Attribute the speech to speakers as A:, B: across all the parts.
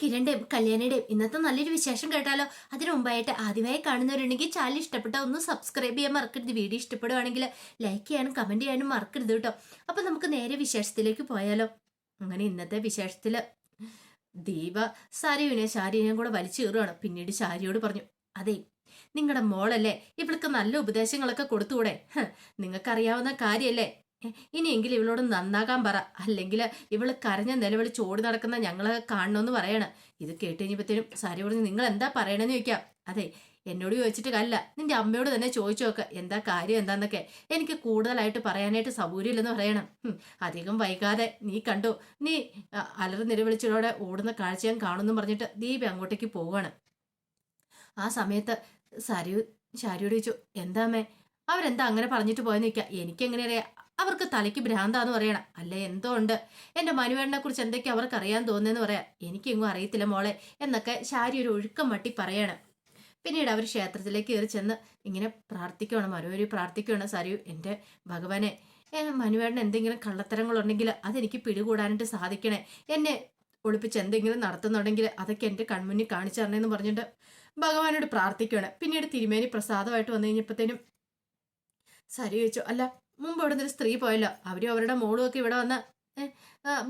A: കിരണിന്റെയും കല്യാണിയുടെയും. ഇന്നത്തെ നല്ലൊരു വിശേഷം കേട്ടാലോ? അതിനു മുമ്പായിട്ട് ആദ്യമായി കാണുന്നവരുണ്ടെങ്കിൽ ചാനൽ ഇഷ്ടപ്പെട്ട ഒന്ന് സബ്സ്ക്രൈബ് ചെയ്യാൻ മറക്കരുത്. വീഡിയോ ഇഷ്ടപ്പെടുകയാണെങ്കിൽ ലൈക്ക് ചെയ്യാനും കമന്റ് ചെയ്യാനും മറക്കരുത് കേട്ടോ. അപ്പൊ നമുക്ക് നേരെ വിശേഷത്തിലേക്ക് പോയാലോ? അങ്ങനെ ഇന്നത്തെ വിശേഷത്തിൽ ദീപ സാരിയുനെ ശാരീനെയും കൂടെ വലിച്ചു കയറുകയാണ് പിന്നീട് ശാരിയോട് പറഞ്ഞു അതെ നിങ്ങളുടെ മോളല്ലേ? ഇവൾക്ക് നല്ല ഉപദേശങ്ങളൊക്കെ കൊടുത്തുകൂടെ? നിങ്ങൾക്കറിയാവുന്ന കാര്യല്ലേ? എ, ഇനിയെങ്കിലും ഇവളോട് നന്നാകാൻ പറ. അല്ലെങ്കിൽ ഇവൾ കരഞ്ഞ നിലവിളിച്ച് ഓടി നടക്കുന്ന ഞങ്ങളെ കാണണമെന്ന് പറയണ. ഇത് കേട്ട് കഴിഞ്ഞപ്പോഴത്തേനും സാരി പറഞ്ഞു നിങ്ങൾ എന്താ പറയണെന്ന് ചോദിക്കാം. അതെ എന്നോട് ചോദിച്ചിട്ട് കല്ല നിന്റെ അമ്മയോട് തന്നെ ചോദിച്ചു നോക്ക. എന്താ കാര്യം എന്താന്നൊക്കെ. എനിക്ക് കൂടുതലായിട്ട് പറയാനായിട്ട് സൗകര്യമില്ലെന്ന് പറയണം. അധികം വൈകാതെ നീ കണ്ടു? നീ അലറ് നിലവിളിച്ചതോടെ ഓടുന്ന കാഴ്ച ഞാൻ കാണുമെന്ന് പറഞ്ഞിട്ട് ദീപ അങ്ങോട്ടേക്ക് പോവാണ് ആ സമയത്ത് സാരി ശാരിയോട് ചോദിച്ചു എന്താ അമ്മേ? അവരെന്താ അങ്ങനെ പറഞ്ഞിട്ട് പോയെന്ന് ചോദിക്കുക എനിക്കെങ്ങനെ അറിയാം അവർക്ക് തലയ്ക്ക് ഭ്രാന്താന്ന് പറയണം. അല്ലെ എന്തോ ഉണ്ട്. എന്റെ മനുവേണ്ണനെ കുറിച്ച് എന്തൊക്കെ അവർക്ക് അറിയാൻ തോന്നുന്നെന്ന് പറയാം. എനിക്കെങ്ങും അറിയത്തില്ല മോളെ എന്നൊക്കെ ശാരി ഒരു ഒഴുക്കം വട്ടി പറയണം. പിന്നീട് അവർ ക്ഷേത്രത്തിലേക്ക് കയറി ചെന്ന് ഇങ്ങനെ പ്രാർത്ഥിക്കുകയാണ് മനുവരി പ്രാർത്ഥിക്കുകയാണ് സരി എന്റെ ഭഗവാനെ മനുവേണ്ണൻ എന്തെങ്കിലും കള്ളത്തരങ്ങളുണ്ടെങ്കിൽ അതെനിക്ക് പിടികൂടാനായിട്ട് സാധിക്കണേ. എന്നെ ഒളിപ്പിച്ച് എന്തെങ്കിലും നടത്തുന്നുണ്ടെങ്കിൽ അതൊക്കെ എന്റെ കൺമുന്നിൽ കാണിച്ചു തരണേന്ന് പറഞ്ഞിട്ട് ഭഗവാനോട് പ്രാർത്ഥിക്കുകയാണ് പിന്നീട് തിരുമേനി പ്രസാദമായിട്ട് വന്നു കഴിഞ്ഞപ്പോഴത്തേനും സരി ചോദിച്ചു അല്ല മുമ്പ് ഇവിടെ നിന്നൊരു സ്ത്രീ പോയല്ലോ. അവരും അവരുടെ മോളും ഒക്കെ ഇവിടെ വന്ന്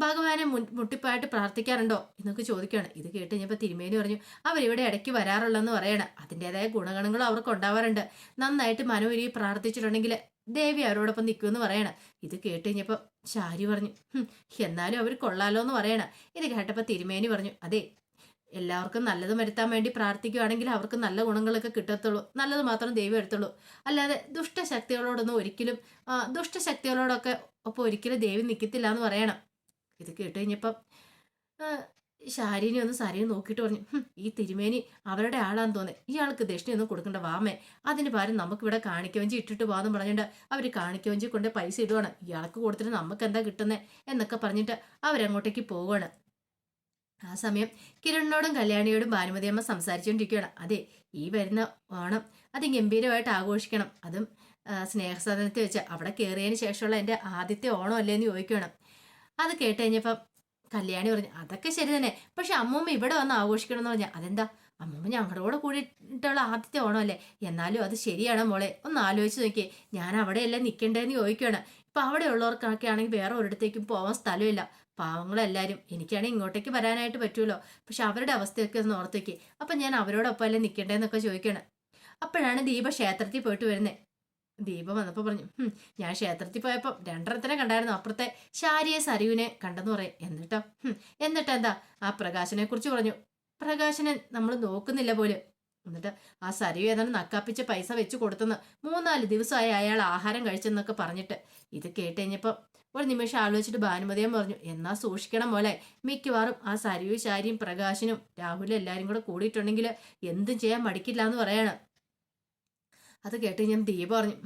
A: ഭഗവാനെ മുട്ടിപ്പായിട്ട് പ്രാർത്ഥിക്കാറുണ്ടോ എന്നൊക്കെ ചോദിക്കുകയാണ്. ഇത് കേട്ട് കഴിഞ്ഞപ്പോൾ തിരുമേനി പറഞ്ഞു അവരിവിടെ ഇടയ്ക്ക് വരാറുള്ളെന്ന് പറയണം. അതിന്റെതായ ഗുണഗണങ്ങളും അവർക്ക് ഉണ്ടാവാറുണ്ട്. നന്നായിട്ട് മനോരി പ്രാർത്ഥിച്ചിട്ടുണ്ടെങ്കിൽ ദേവി അവരോടൊപ്പം നിൽക്കുമെന്ന് പറയണം. ഇത് കേട്ട് കഴിഞ്ഞപ്പോൾ ശാരി പറഞ്ഞു "ഹും, എന്നാലും അവർ കൊള്ളാലോ എന്ന് പറയണം. ഇത് കേട്ടപ്പോൾ തിരുമേനി പറഞ്ഞു അതെ എല്ലാവർക്കും നല്ലത് വരുത്താൻ വേണ്ടി പ്രാർത്ഥിക്കുകയാണെങ്കിൽ അവർക്ക് നല്ല ഗുണങ്ങളൊക്കെ കിട്ടത്തുള്ളൂ. നല്ലത് മാത്രം ദൈവം എടുത്തുള്ളൂ. അല്ലാതെ ദുഷ്ടശക്തികളോടൊന്നും ഒരിക്കലും ദുഷ്ടശക്തികളോടൊക്കെ ഒപ്പം ഒരിക്കലും ദൈവം നിൽക്കത്തില്ല എന്ന് പറയണം. ഇത് കേട്ട് കഴിഞ്ഞപ്പം ശാരീനെ ഒന്ന് സരിയെ നോക്കിയിട്ട് പറഞ്ഞു ഈ തിരുമേനി അവരുടെ ആളാന്ന് തോന്നി. ഇയാൾക്ക് ദക്ഷിണയൊന്നും കൊടുക്കേണ്ട വാമേ അതിന് പകരം നമുക്കിവിടെ കാണിക്കവഞ്ചി ഇട്ടിട്ട് പോകാന്ന് പറഞ്ഞിട്ട് അവർ കാണിക്കവഞ്ചി കൊണ്ട് പൈസ ഇടുവാണ്. ഇയാൾക്ക് കൊടുത്തിട്ട് നമുക്ക് എന്താ കിട്ടുന്നത് എന്നൊക്കെ പറഞ്ഞിട്ട് അവരങ്ങോട്ടേക്ക് പോവുകയാണ് ആ സമയം കിരണിനോടും കല്യാണിയോടും ഭാനുമതിയമ്മ സംസാരിച്ചുകൊണ്ടിരിക്കുകയാണ്. അതെ ഈ വരുന്ന ഓണം അത് ഗംഭീരമായിട്ട് ആഘോഷിക്കണം. അതും സ്നേഹസാധനത്തിൽ വെച്ച് അവിടെ കയറിയതിന് ശേഷമുള്ള എന്റെ ആദ്യത്തെ ഓണം അല്ലേ എന്ന് ചോദിക്കണം അത് കേട്ട് കഴിഞ്ഞപ്പം കല്യാണി പറഞ്ഞു അതൊക്കെ ശരി തന്നെ. പക്ഷെ അമ്മൂമ്മ ഇവിടെ വന്ന് ആഘോഷിക്കണം എന്ന് പറഞ്ഞാൽ അതെന്താ? അമ്മൂമ്മ ഞങ്ങളുടെ കൂടെ കൂടിയിട്ടുള്ള ആദ്യത്തെ ഓണം അല്ലേ എന്നാലും അത് ശരിയാണ് മോളെ. ഒന്ന് ആലോചിച്ച് നോക്കിയേ ഞാൻ അവിടെയല്ലേ നിൽക്കേണ്ടതെന്ന് ചോദിക്കുകയാണ്. ഇപ്പം അവിടെ ഉള്ളവർക്കൊക്കെ ആണെങ്കിൽ വേറെ ഒരിടത്തേക്കും പോകാൻ സ്ഥലമില്ല. പാവങ്ങളെല്ലാവരും എനിക്കാണെങ്കിൽ ഇങ്ങോട്ടേക്ക് വരാനായിട്ട് പറ്റുമല്ലോ പക്ഷെ അവരുടെ അവസ്ഥയൊക്കെ ഒന്ന് ഓർത്തേക്ക്. അപ്പം ഞാൻ അവരോടൊപ്പം അല്ലേ നിൽക്കണ്ടേന്നൊക്കെ ചോദിക്കണം. അപ്പോഴാണ് ദീപ ക്ഷേത്രത്തിൽ പോയിട്ട് വരുന്നത് ദീപ വന്നപ്പോൾ പറഞ്ഞു ഞാൻ ക്ഷേത്രത്തിൽ പോയപ്പോൾ രണ്ടെണ്ണത്തിനെ കണ്ടായിരുന്നു. അപ്പുറത്തെ ശാരിയെ സരിവിനെ കണ്ടെന്ന് പറയും. എന്നിട്ടോ? "ഹും, എന്നിട്ട് എന്താ ആ പ്രകാശനെ കുറിച്ച് പറഞ്ഞു. പ്രകാശനെ നമ്മൾ നോക്കുന്നില്ല പോലും. എന്നിട്ട് ആ സരിവ് ഏതാണ്ട് നക്കാപ്പിച്ച പൈസ വെച്ച് കൊടുത്തെന്ന് മൂന്നാൽ ദിവസമായി അയാൾ ആഹാരം കഴിച്ചെന്നൊക്കെ പറഞ്ഞിട്ട് ഇത് കേട്ട് കഴിഞ്ഞപ്പോൾ ഒരു നിമിഷം ആലോചിച്ചിട്ട് ഭാനുമതിയും പറഞ്ഞു എന്നാ സൂക്ഷിക്കണം പോലെ മിക്കവാറും ആ സരിയും ശാരിയും പ്രകാശനും രാഹുലും എല്ലാരും കൂടെ കൂടിയിട്ടുണ്ടെങ്കിൽ എന്തും ചെയ്യാൻ മടിക്കില്ല എന്ന് പറയാണ്. അത് കേട്ട് ഞാൻ ദീപ പറഞ്ഞു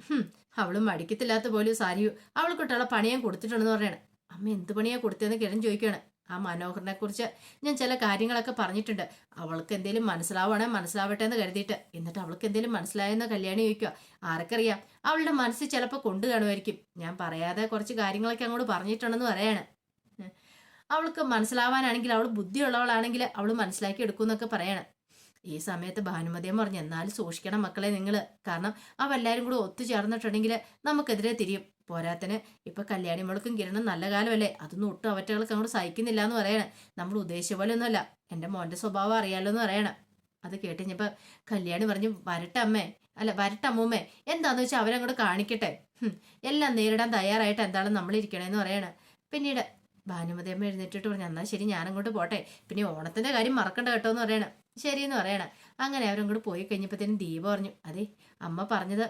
A: അവളും മടിക്കത്തില്ലാത്ത പോലും സാരിയു അവൾക്കിട്ടുള്ള പണി ഞാൻ കൊടുത്തിട്ടുണ്ടെന്ന് പറയാണ്. അമ്മ എന്ത് പണിയാ കൊടുത്തതെന്ന് കിഴൻ ചോദിക്കുകയാണ്. ആ മനോഹറിനെ കുറിച്ച് ഞാൻ ചില കാര്യങ്ങളൊക്കെ പറഞ്ഞിട്ടുണ്ട്. അവൾക്ക് എന്തെങ്കിലും മനസ്സിലാവണേ മനസ്സിലാവട്ടെ എന്ന് കരുതിയിട്ട്. എന്നിട്ട് അവൾക്ക് എന്തെങ്കിലും മനസ്സിലായെന്ന് കല്യാണി ചോദിക്കുക. ആർക്കറിയാം? അവളുടെ മനസ്സ് ചിലപ്പോൾ കൊണ്ടു കാണുമായിരിക്കും ഞാൻ പറയാതെ കുറച്ച് കാര്യങ്ങളൊക്കെ അങ്ങോട്ട് പറഞ്ഞിട്ടുണ്ടെന്ന് പറയാണ്. അവൾക്ക് മനസ്സിലാവാനാണെങ്കിൽ അവൾ ബുദ്ധിയുള്ളവളാണെങ്കിൽ അവൾ മനസ്സിലാക്കി എടുക്കുമെന്നൊക്കെ പറയണം. ഈ സമയത്ത് ഭാനുമതിയെന്ന് പറഞ്ഞു എന്നാലും സൂക്ഷിക്കണം മക്കളെ നിങ്ങൾ കാരണം അവെല്ലാവരും കൂടെ ഒത്തുചേർന്നിട്ടുണ്ടെങ്കിൽ നമുക്കെതിരെ തിരിയും. പോരാത്തിന് ഇപ്പൊ കല്യാണി മുളക്കും കിരണം നല്ല കാലമല്ലേ? അതൊന്നും ഒട്ടും അവറ്റകൾക്ക് അങ്ങോട്ട് സഹിക്കുന്നില്ല എന്ന് പറയണം. നമ്മൾ ഉദ്ദേശിച്ച പോലെ ഒന്നുമല്ല എന്റെ മോന്റെ സ്വഭാവം അറിയാലോ എന്ന് പറയണം. അത് കേട്ടുകഴിഞ്ഞപ്പോൾ കല്യാണി പറഞ്ഞു വരട്ടെ അമ്മേ. അല്ല വരട്ടെ അമ്മൂമ്മേ. എന്താന്ന് വെച്ചാൽ അവരങ്ങോട്ട് കാണിക്കട്ടെ. എല്ലാം നേരിടാൻ തയ്യാറായിട്ട് എന്താണ് നമ്മൾ ഇരിക്കണേന്ന് പറയണം. പിന്നീട് ഭാനുമതിയമ്മ എഴുന്നേറ്റിട്ട് പറഞ്ഞു എന്നാൽ ശരി ഞാനങ്ങോട്ട് പോട്ടെ. പിന്നെ ഓണത്തിന്റെ കാര്യം മറക്കണ്ട കേട്ടോ എന്ന് പറയണം. ശരിയെന്ന് പറയണം. അങ്ങനെ അവരങ്ങോട്ട് പോയി കഴിഞ്ഞപ്പോഴത്തേനും ദീപ പറഞ്ഞു അതെ അമ്മ പറഞ്ഞത്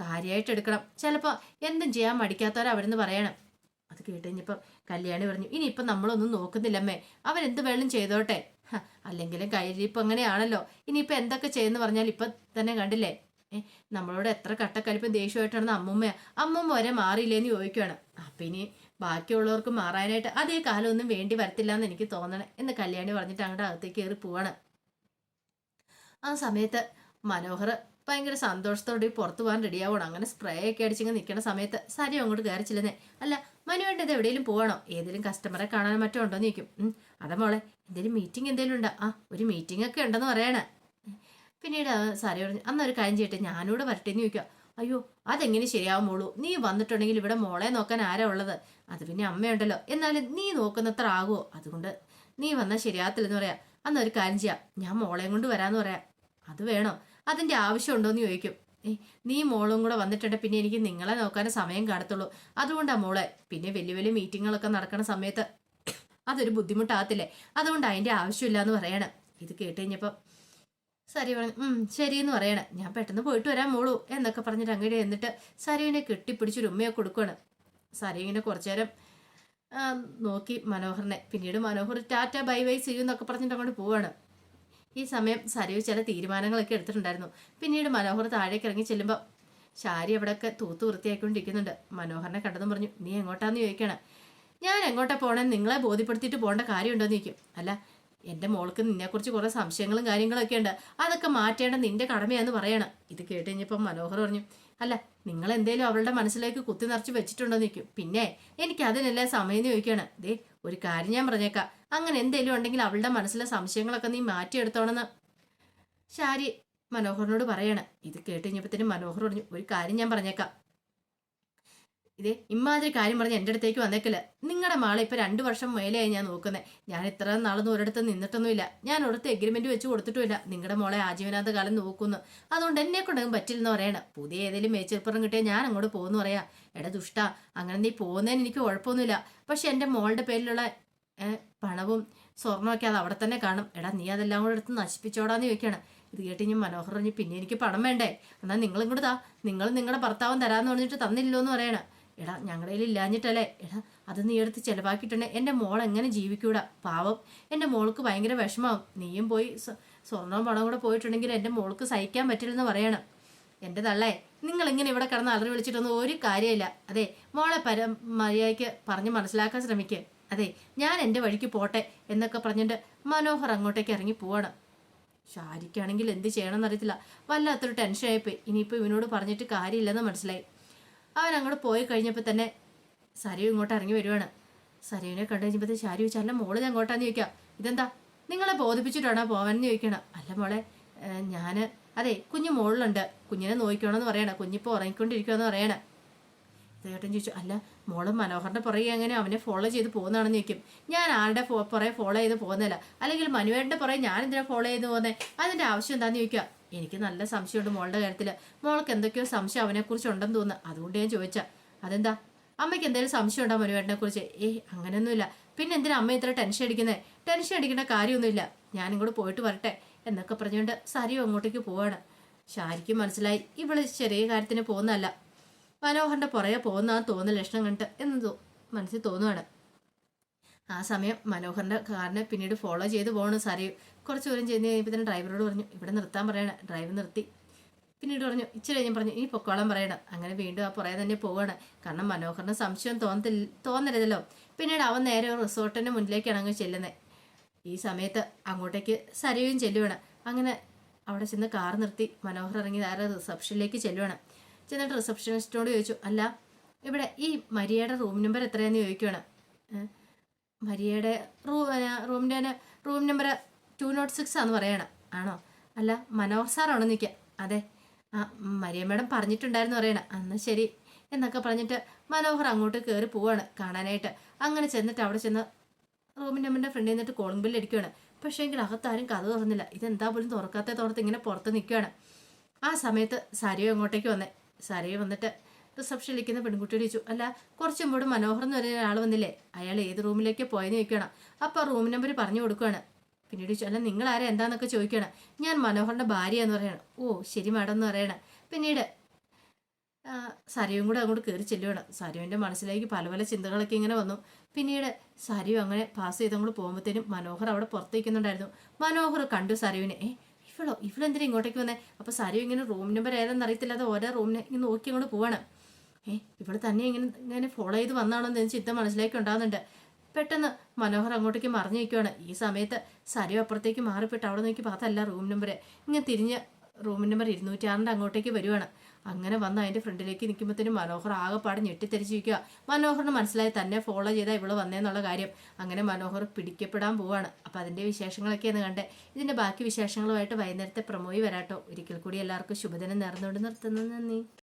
A: കാര്യമായിട്ട് എടുക്കണം. ചിലപ്പോൾ എന്തും ചെയ്യാൻ മടിക്കാത്തവരാ അവരെന്ന് പറയണം. അത് കേട്ട് കല്യാണി പറഞ്ഞു ഇനിയിപ്പം നമ്മളൊന്നും നോക്കുന്നില്ലമ്മേ. അവരെന്ത് വേണം ചെയ്തോട്ടെ. അല്ലെങ്കിലും കയ്യിൽ ഇപ്പം അങ്ങനെയാണല്ലോ. ഇനിയിപ്പോൾ എന്തൊക്കെ ചെയ്യുന്നു പറഞ്ഞാൽ ഇപ്പം തന്നെ കണ്ടില്ലേ? നമ്മളോട് എത്ര കട്ടക്കലിപ്പം ദേഷ്യമായിട്ടാണെന്ന് അമ്മൂമ്മ അമ്മൂമ്മ വരെ മാറിയില്ലേന്ന് ചോദിക്കുകയാണ് അപ്പം ഇനി ബാക്കിയുള്ളവർക്ക് മാറാനായിട്ട് അതേ കാലമൊന്നും വേണ്ടി വരത്തില്ല എന്ന് എനിക്ക് തോന്നണേ. എന്ന് കല്യാണി പറഞ്ഞിട്ട് അങ്ങോട്ട് അകത്തേക്ക് കയറി പോവാണ്. ആ സമയത്ത് മനോഹർ ഭയങ്കര സന്തോഷത്തോടെ പുറത്തു പോകാൻ റെഡിയാവണം അങ്ങനെ സ്പ്രേ ഒക്കെ അടിച്ചിങ്ങനെ നിൽക്കുന്ന സമയത്ത് സരി അങ്ങോട്ട് കയറി ചെല്ലുന്നേ. അല്ല മനുവേണ്ട ഇത് എവിടെയെങ്കിലും പോകണോ ഏതെങ്കിലും കസ്റ്റമറെ കാണാൻ മറ്റോ ഉണ്ടോ എന്ന് ചോദിക്കും അതാ മോളെ എന്തെങ്കിലും മീറ്റിംഗ് എന്തെങ്കിലും ഉണ്ടോ? ആ ഒരു മീറ്റിംഗ് ഒക്കെ ഉണ്ടെന്ന് പറയണേ. പിന്നീട് സാരി പറഞ്ഞു അന്നൊരു കാര്യം ചെയ്യട്ടെ ഞാനൂടെ വരട്ടെ എന്ന് ചോദിക്കുക. അയ്യോ അതെങ്ങനെ ശരിയാവുമ്പോളൂ നീ വന്നിട്ടുണ്ടെങ്കിൽ ഇവിടെ മോളെ നോക്കാൻ ആരാ ഉള്ളത്? അത് പിന്നെ അമ്മയുണ്ടല്ലോ. എന്നാലും നീ നോക്കുന്നത്ര ആകുമോ അതുകൊണ്ട് നീ വന്നാൽ ശരിയാകത്തില്ലെന്ന് പറയാം. അന്നൊരു കാര്യം ചെയ്യാം. ഞാൻ മോളെയും കൊണ്ട് വരാമെന്ന് പറയാം. അത് വേണോ. അതിന്റെ ആവശ്യമുണ്ടോ എന്ന് ചോദിക്കും നീ മോളും കൂടെ വന്നിട്ടുണ്ട് പിന്നെ എനിക്ക് നിങ്ങളെ നോക്കാൻ സമയം കാണത്തുള്ളൂ. അതുകൊണ്ടാ മോളെ പിന്നെ വലിയ വലിയ മീറ്റിങ്ങുകളൊക്കെ നടക്കുന്ന സമയത്ത് അതൊരു ബുദ്ധിമുട്ടാകത്തില്ലേ? അതുകൊണ്ട് അതിന്റെ ആവശ്യമില്ല എന്ന് പറയണം. ഇത് കേട്ട് സരി പറഞ്ഞു ഉം എന്ന് പറയണേ. ഞാൻ പെട്ടെന്ന് പോയിട്ട് വരാൻ മോളൂ എന്നൊക്കെ പറഞ്ഞിട്ട് അങ്ങോട്ട് എന്നിട്ട് സരുവിനെ കെട്ടിപ്പിടിച്ചൊരു ഉമ്മയെ കൊടുക്കുകയാണ് സരി ഇങ്ങനെ കുറച്ചു നേരം നോക്കി മനോഹറിനെ. പിന്നീട് Manohar tata bye bye see എന്നൊക്കെ പറഞ്ഞിട്ട് അങ്ങോട്ട് പോവാണ്. ഈ സമയം സരയു ചില തീരുമാനങ്ങളൊക്കെ എടുത്തിട്ടുണ്ടായിരുന്നു. പിന്നീട് മനോഹർ താഴേക്ക് ഇറങ്ങി ചെല്ലുമ്പോൾ ശാരി അവിടെയൊക്കെ തൂത്ത് വൃത്തിയാക്കിക്കൊണ്ടിരിക്കുന്നുണ്ട്. മനോഹറിനെ കണ്ടതും പറഞ്ഞു നീ എങ്ങോട്ടാന്ന് ചോദിക്കണം. ഞാൻ എങ്ങോട്ടാ പോണെന്ന് നിങ്ങളെ ബോധ്യപ്പെടുത്തിയിട്ട് പോകേണ്ട കാര്യമുണ്ടോ എന്ന് ചോദിക്കും. അല്ല എന്റെ മോൾക്ക് നിന്നെക്കുറിച്ച് കുറേ സംശയങ്ങളും കാര്യങ്ങളൊക്കെ ഉണ്ട്. അതൊക്കെ മാറ്റേണ്ട നിന്റെ കടമയാന്ന് പറയണം. ഇത് കേട്ട് കഴിഞ്ഞപ്പം മനോഹർ പറഞ്ഞു അല്ല നിങ്ങൾ എന്തേലും അവളുടെ മനസ്സിലേക്ക് കുത്തി നിറച്ച് വെച്ചിട്ടുണ്ടോ ചോദിക്കും. പിന്നെ എനിക്ക് അതിനെല്ലാം സമയം ചോദിക്കുകയാണ് ദേ ഒരു കാര്യം ഞാൻ പറഞ്ഞേക്കാം. അങ്ങനെ എന്തെങ്കിലും ഉണ്ടെങ്കിൽ അവളുടെ മനസ്സിലെ സംശയങ്ങളൊക്കെ നീ മാറ്റിയെടുത്തോണെന്ന് ശാരി മനോഹറിനോട് പറയണം. ഇത് കേട്ട് മനോഹർ പറഞ്ഞു ഒരു കാര്യം ഞാൻ പറഞ്ഞേക്കാം. ഇതേ ഇമ്മാതിരി കാര്യം പറഞ്ഞ് എന്റെ അടുത്തേക്ക് വന്നേക്കില്ല നിങ്ങളുടെ മാളെ ഇപ്പം രണ്ട് വർഷം മേലെയായി ഞാൻ നോക്കുന്നത് ഞാൻ ഇത്ര നാളൊന്നും ഒരിടത്ത് നിന്നിട്ടൊന്നുമില്ല. ഞാൻ ഒരിടത്ത് എഗ്രിമെന്റ് വെച്ച് കൊടുത്തിട്ടുമില്ല. നിങ്ങളുടെ മോളെ ആജീവനാന്ത കാലം നോക്കുന്നു. അതുകൊണ്ട് എന്നെ കൊണ്ടൊന്നും പറ്റില്ലെന്ന് പറയണം. പുതിയ ഏതെങ്കിലും മേച്ചിൽപ്പുറം കിട്ടിയാൽ ഞാൻ അങ്ങോട്ട് പോകുന്നു പറയാം. എടാ ദുഷ്ട അങ്ങനെ നീ പോകുന്നതിന് എനിക്ക് കുഴപ്പമൊന്നുമില്ല. പക്ഷെ എന്റെ മോളുടെ പേരിലുള്ള പണവും സ്വർണമൊക്കെ അത് അവിടെ തന്നെ കാണും. എടാ നീ അതെല്ലാം കൂടെ എടുത്ത് നശിപ്പിച്ചോടാന്ന് ചോദിക്കണം ഇത് കേട്ട് ഞാൻ മനോഹർ പറഞ്ഞു പിന്നെ എനിക്ക് പണം വേണ്ടേ? എന്നാൽ നിങ്ങളും കൂടെ താ. നിങ്ങൾ നിങ്ങളുടെ ഭർത്താവൻ തരാമെന്ന് പറഞ്ഞിട്ട് തന്നില്ലോ എന്ന് പറയണം. എടാ ഞങ്ങളുടെ കയ്യിൽ ഇല്ലാഞ്ഞിട്ടല്ലേ? എടാ അത് നീ എടുത്ത് ചിലവാക്കിയിട്ടുണ്ടെ എന്റെ മോൾ എങ്ങനെ ജീവിക്കൂടാ? പാവം. എന്റെ മോൾക്ക് ഭയങ്കര വിഷമാവും നീയും പോയി സ്വ- സ്വർണവും പണവും കൂടെ പോയിട്ടുണ്ടെങ്കിൽ എന്റെ മോൾക്ക് സഹിക്കാൻ പറ്റില്ലെന്ന് പറയണം. എന്റെ തള്ളേ നിങ്ങൾ ഇവിടെ കിടന്ന് അലറി വിളിച്ചിട്ടൊന്നും ഒരു കാര്യമില്ല. അതെ മോളെ പര മര്യാദയ്ക്ക് പറഞ്ഞ് മനസ്സിലാക്കാൻ ശ്രമിക്കുക അതെ ഞാൻ എന്റെ വഴിക്ക് പോട്ടെ എന്നൊക്കെ പറഞ്ഞിട്ട് മനോഹർ അങ്ങോട്ടേക്ക് ഇറങ്ങി പോവാണ്. ഷാരിക്കാണെങ്കിൽ എന്ത് ചെയ്യണമെന്ന് അറിയത്തില്ല. വല്ലാത്തൊരു ടെൻഷൻ ആയിപ്പോയി. ഇനിയിപ്പോൾ ഇവനോട് പറഞ്ഞിട്ട് കാര്യമില്ലെന്ന് മനസ്സിലായി. അവൻ അങ്ങോട്ട് പോയി കഴിഞ്ഞപ്പോൾ തന്നെ സരയു ഇങ്ങോട്ട് ഇറങ്ങി വരുവാണ്. സരയുവിനെ കണ്ടു കഴിഞ്ഞപ്പോൾ ശാരി ചോദിച്ചാൽ അല്ല മോൾ ഞാൻ അങ്ങോട്ടാന്ന് ചോദിക്കാം. ഇതെന്താ? നിങ്ങളെ ബോധിപ്പിച്ചിട്ടാണോ പോവാനെന്ന് ചോദിക്കണം? അല്ല മോളെ ഞാൻ അതെ കുഞ്ഞ് മോളിലുണ്ട്. കുഞ്ഞിനെ നോക്കിക്കണമെന്ന് പറയണം. കുഞ്ഞിപ്പോൾ ഉറങ്ങിക്കൊണ്ടിരിക്കുമെന്ന് പറയണം. ചേട്ടൻ ചോദിച്ചു അല്ല മോളും മനോഹറിന്റെ പുറകെ അങ്ങനെ അവനെ ഫോളോ ചെയ്ത് പോകുന്നതാണെന്ന് ചോദിക്കും. ഞാൻ ആരുടെ പുറകെ ഫോളോ ചെയ്ത് പോകുന്നില്ല അല്ലെങ്കിൽ മനുവേട്ടന്റെ പുറകെ ഞാൻ എന്തിനാ ഫോളോ ചെയ്ത് പോകുന്നത് അതിന്റെ ആവശ്യം എന്താണെന്ന് ചോദിക്കുക. എനിക്ക് നല്ല സംശയമുണ്ട് മോളുടെ കാര്യത്തിൽ. മോൾക്ക് എന്തൊക്കെയോ സംശയം അവനെക്കുറിച്ച് ഉണ്ടെന്ന് തോന്നുന്നു. അതുകൊണ്ട് ഞാൻ ചോദിച്ചാ അതെന്താ? അമ്മയ്ക്ക് എന്തെങ്കിലും സംശയം ഉണ്ടോ മനുവേട്ടനെ കുറിച്ച് ഏയ് അങ്ങനെയൊന്നുമില്ല. പിന്നെ എന്തിനാ അമ്മ ഇത്ര ടെൻഷൻ അടിക്കുന്നത് ടെൻഷൻ അടിക്കേണ്ട കാര്യമൊന്നുമില്ല. ഞാനും കൂടെ പോയിട്ട് വരട്ടെ എന്നൊക്കെ പറഞ്ഞുകൊണ്ട് സരിയും അങ്ങോട്ടേക്ക് പോവാണ്. ഷാരിക്കും മനസ്സിലായി. ഇവൾ ചെറിയ കാര്യത്തിന് പോകുന്നതല്ല. മനോഹറിന്റെ പുറകെ പോകുന്ന തോന്നുന്ന ലക്ഷണം കണ്ടിട്ട് എന്ന് മനസ്സിൽ തോന്നുവാണ്. ആ സമയം മനോഹറിന്റെ കാറിനെ പിന്നീട് ഫോളോ ചെയ്ത് പോകണം സാറി കുറച്ച് ദൂരം ചെയ്ത് കഴിഞ്ഞപ്പോൾ തന്നെ ഡ്രൈവറോട് പറഞ്ഞു ഇവിടെ നിർത്താൻ പറയണം ഡ്രൈവർ നിർത്തി. പിന്നീട് പറഞ്ഞു ഇച്ചിരി കഴിഞ്ഞ് പറഞ്ഞു ഇനി പൊക്കോളം പറയണം. അങ്ങനെ വീണ്ടും ആ പുറകെ തന്നെ പോവാണ്. കാരണം മനോഹറിന് സംശയം തോന്നത്തില്ല തോന്നരുതല്ലോ. പിന്നീട് അവൻ നേരെ ഒരു റിസോർട്ടിന്റെ മുന്നിലേക്കാണ് അങ്ങ് ചെല്ലുന്നത് ഈ സമയത്ത് അങ്ങോട്ടേക്ക് സരയും ചെല്ലുവാണ്. അങ്ങനെ അവിടെ ചെന്ന് കാർ നിർത്തി മനോഹർ ഇറങ്ങി നേരെ റിസപ്ഷനിലേക്ക് ചെല്ലുവാണ്. ചെന്നിട്ട് റിസപ്ഷനിസ്റ്റിനോട് ചോദിച്ചു അല്ല ഇവിടെ ഈ മരിയയുടെ റൂം നമ്പർ എത്രയാന്ന് ചോദിക്കുകയാണ് മരിയയുടെ റൂം റൂമിന്റെ room number two nought six ആണെന്ന് പറയണം. ആണോ? അല്ല മനോഹർ സാറാണോ നിൽക്കുക അതെ. ആ മരിയ മേഡം പറഞ്ഞിട്ടുണ്ടായിരുന്നു പറയണം. അന്ന് ശരി എന്നൊക്കെ പറഞ്ഞിട്ട് മനോഹർ അങ്ങോട്ട് കയറി പോവാണ് കാണാനായിട്ട്. അങ്ങനെ ചെന്നിട്ട് അവിടെ ചെന്ന് റൂമിന്റെ അമ്മന്റെ ഫ്രണ്ടിൽ നിന്നിട്ട് കോളിംഗ് ബില്ല് അടിക്കുകയാണ് പക്ഷേ എങ്കിൽ അകത്താരും കഥ തുറന്നില്ല. ഇതെന്താ പോലും തുറക്കാത്ത തുറത്ത് ഇങ്ങനെ പുറത്ത് നിൽക്കുകയാണ് ആ സമയത്ത് സാരിയോ അങ്ങോട്ടേക്ക് വന്നേ. സരയോ വന്നിട്ട് റിസപ്ഷനിലിരിക്കുന്ന പെൺകുട്ടിയോട് ചോദിച്ചു അല്ല കുറച്ച് കൂടെ മനോഹർ എന്ന് പറയുന്ന ഒരാൾ വന്നില്ലേ? അയാൾ ഏത് റൂമിലേക്ക് പോയെന്ന് ചോദിക്കണം അപ്പോൾ റൂം നമ്പർ പറഞ്ഞു കൊടുക്കുകയാണ്. പിന്നീട് ചോദിച്ചു അല്ല നിങ്ങൾ ആരാ? എന്താന്നൊക്കെ ചോദിക്കണം ഞാൻ മനോഹറിന്റെ ഭാര്യ എന്ന് പറയണം. ഓ ശരി മാഡം എന്ന് പറയണം. പിന്നീട് സരയും കൂടെ അങ്ങോട്ട് കയറി ചെല്ലുകയാണ് സരുവിന്റെ മനസ്സിലേക്ക് പല പല ചിന്തകളൊക്കെ ഇങ്ങനെ വന്നു. പിന്നീട് സരു അങ്ങനെ പാസ് ചെയ്ത് അങ്ങോട്ട് പോകുമ്പോഴത്തേനും മനോഹർ അവിടെ പുറത്തേക്കുന്നുണ്ടായിരുന്നു മനോഹർ കണ്ടു സരുവിനെ. ഏ ഇവളോ? ഇവളെന്തിനാ ഇങ്ങോട്ടേക്ക് വന്നേ? അപ്പോൾ സാരിയും ഇങ്ങനെ റൂം നമ്പർ ഏതെന്ന് അറിയത്തില്ലാതെ ഓരോ റൂമിനെ ഇങ്ങനെ നോക്കി അങ്ങോട്ട് പോവാണ്. ഏ ഇവൾ തന്നെ ഇങ്ങനെ ഇങ്ങനെ ഫോളോ ചെയ്ത് വന്നാണോ എന്ന് ചിന്ത മനസ്സിലേക്ക് ഉണ്ടാകുന്നുണ്ട് പെട്ടെന്ന് മനോഹർ അങ്ങോട്ടേക്ക് മറിഞ്ഞു നിൽക്കുവാണ് ഈ സമയത്ത് സരിയോ അപ്പുറത്തേക്ക് മാറിപ്പെട്ട് അവിടെ നോക്കി അതല്ല റൂം നമ്പർ ഇങ്ങനെ തിരിഞ്ഞ് റൂം നമ്പർ ഇരുന്നൂറ്റി ആറിന്റെ അങ്ങോട്ടേക്ക് വരുവാണ്. അങ്ങനെ വന്ന് അതിന്റെ ഫ്രണ്ടിലേക്ക് നിൽക്കുമ്പോഴത്തേനും മനോഹർ ആകെപ്പാടെ ഞെട്ടിത്തെരിച്ചിരിക്കുക മനോഹറിന് മനസ്സിലായി തന്നെ ഫോളോ ചെയ്താൽ ഇവൾ വന്നേന്നുള്ള കാര്യം. അങ്ങനെ മനോഹർ പിടിക്കപ്പെടാൻ പോവാണ്. അപ്പോൾ അതിന്റെ വിശേഷങ്ങളൊക്കെയാണ് കണ്ടത് ഇതിന്റെ ബാക്കി വിശേഷങ്ങളുമായിട്ട് വൈകുന്നേരത്തെ പ്രമോയി വരാട്ടോ. ഒരിക്കൽ കൂടി എല്ലാവർക്കും ശുഭദിനം നേർന്നുകൊണ്ട് നിർത്തുന്നു. നന്ദി.